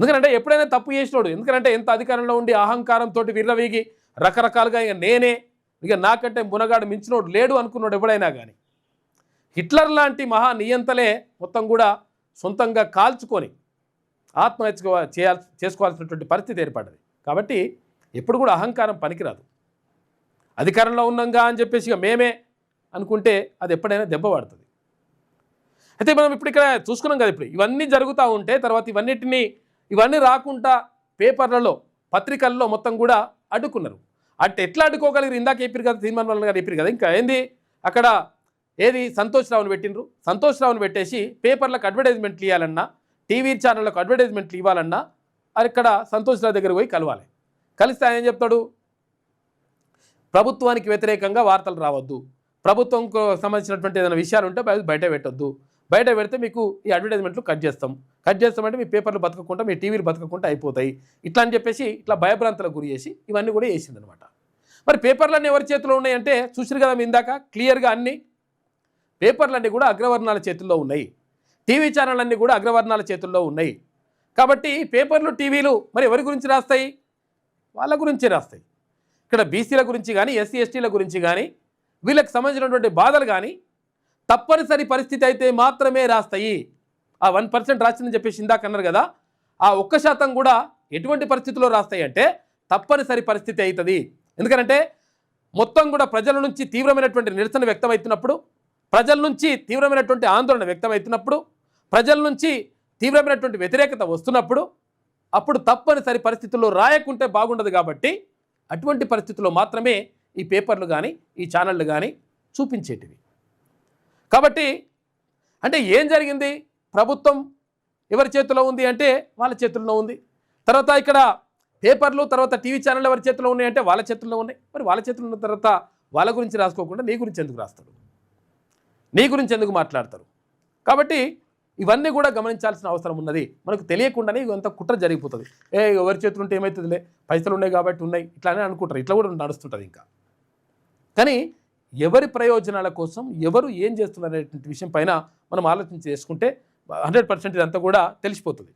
ఎందుకంటే ఎప్పుడైనా తప్పు చేసినోడు. ఎందుకంటే ఎంత అధికారంలో ఉండి అహంకారంతో విర్రవీగి రకరకాలుగా ఇక నేనే ఇక నాకంటే మునగాడు మించినోడు లేడు అనుకున్నాడు ఎప్పుడైనా కానీ హిట్లర్ లాంటి మహా నియంతలే మొత్తం కూడా సొంతంగా కాల్చుకొని ఆత్మహత్య చేయాల్సి చేసుకోవాల్సినటువంటి పరిస్థితి ఏర్పడ్డది. కాబట్టి ఎప్పుడు కూడా అహంకారం పనికిరాదు. అధికారంలో ఉన్నాంగా అని చెప్పేసి ఇక మేమే అనుకుంటే అది ఎప్పుడైనా దెబ్బ పడుతుంది. అయితే మనం ఇప్పుడు ఇక్కడ చూసుకున్నాం కదా ఇప్పుడు. ఇవన్నీ జరుగుతూ ఉంటే తర్వాత ఇవన్నిటినీ ఇవన్నీ రాకుండా పేపర్లలో పత్రికల్లో మొత్తం కూడా అడ్డుకున్నారు. అంటే ఎట్లా అడ్డుకోగలిగారు ఇందాక చెప్పారు కదా తీర్మాన్ వల్ల గారు చెప్పారు కదా ఇంకా ఏంది? అక్కడ ఏది? సంతోష్ రావుని పెట్టినరు సంతోష్ రావుని పెట్టేసి పేపర్లకు అడ్వర్టైజ్మెంట్లు ఇవ్వాలన్నా టీవీ ఛానళ్ళకు అడ్వర్టైజ్మెంట్లు ఇవ్వాలన్నా అక్కడ ఇక్కడ సంతోష్ రావు దగ్గర పోయి కలవాలి. కలిస్తే ఆయన ఏం చెప్తాడు? ప్రభుత్వానికి వ్యతిరేకంగా వార్తలు రావద్దు. ప్రభుత్వంకు సంబంధించినటువంటి ఏదైనా విషయాలు ఉంటే బయట పెట్టొద్దు. బయట పెడితే మీకు ఈ అడ్వర్టైజ్మెంట్లు కట్ చేస్తాం. కట్ చేస్తామంటే మీ పేపర్లు బతకకుండా మీ టీవీలు బతకకుండా అయిపోతాయి. ఇట్లా అని చెప్పేసి ఇట్లా భయభ్రాంతులకు గురి చేసి ఇవన్నీ కూడా వేసిందనమాట మరి పేపర్లన్నీ ఎవరి చేతిలో ఉన్నాయంటే చూసారు కదా మీ ఇందాక క్లియర్గా అన్నీ పేపర్లన్నీ కూడా అగ్రవర్ణాల చేతుల్లో ఉన్నాయి. టీవీ ఛానళ్ళన్నీ కూడా అగ్రవర్ణాల చేతుల్లో ఉన్నాయి. కాబట్టి పేపర్లు టీవీలు మరి ఎవరి గురించి రాస్తాయి? వాళ్ళ గురించి రాస్తాయి. ఇక్కడ బీసీల గురించి కానీ ఎస్సీ ఎస్టీల గురించి కానీ వీళ్ళకి సంబంధించినటువంటి బాధలు కానీ తప్పనిసరి పరిస్థితి అయితే మాత్రమే రాస్తాయి. ఆ వన్ పర్సెంట్ రాసిందని చెప్పేసి ఇందాక అన్నారు కదా ఆ ఒక్క శాతం కూడా ఎటువంటి పరిస్థితుల్లో రాస్తాయి అంటే తప్పనిసరి పరిస్థితి అవుతుంది. ఎందుకంటే మొత్తం కూడా ప్రజల నుంచి తీవ్రమైనటువంటి నిరసన వ్యక్తమవుతున్నప్పుడు ప్రజల నుంచి తీవ్రమైనటువంటి ఆందోళన వ్యక్తమవుతున్నప్పుడు ప్రజల నుంచి తీవ్రమైనటువంటి వ్యతిరేకత వస్తున్నప్పుడు అప్పుడు తప్పనిసరి పరిస్థితుల్లో రాయకుంటే బాగుండదు కాబట్టి అటువంటి పరిస్థితుల్లో మాత్రమే ఈ పేపర్లు కానీ ఈ ఛానళ్ళు కానీ చూపించేటివి. కాబట్టి అంటే ఏం జరిగింది? ప్రభుత్వం ఎవరి చేతిలో ఉంది అంటే వాళ్ళ చేతుల్లో ఉంది. తర్వాత ఇక్కడ పేపర్లు తర్వాత టీవీ ఛానల్ ఎవరి చేతిలో ఉన్నాయి అంటే వాళ్ళ చేతుల్లో ఉన్నాయి. మరి వాళ్ళ చేతుల్లో ఉన్న తర్వాత వాళ్ళ గురించి రాసుకోకుండా నీ గురించి ఎందుకు రాస్తాడు నీ గురించి ఎందుకు మాట్లాడతారు? కాబట్టి ఇవన్నీ కూడా గమనించాల్సిన అవసరం ఉన్నది. మనకు తెలియకుండానే ఇదంతా కుట్ర జరిగిపోతుంది. ఏ ఎవరి చేతులు ఉంటే ఏమవుతుందిలే పైసలు ఉన్నాయి కాబట్టి ఉన్నాయి. ఇట్లానే అనుకుంటారు. ఇట్లా కూడా నడుస్తుంటుంది ఇంకా. కానీ ఎవరి ప్రయోజనాల కోసం ఎవరు ఏం చేస్తున్నారు అనేటువంటి విషయం పైన మనం ఆలోచన చేసుకుంటే హండ్రెడ్ పర్సెంట్ ఇదంతా కూడా తెలిసిపోతుంది.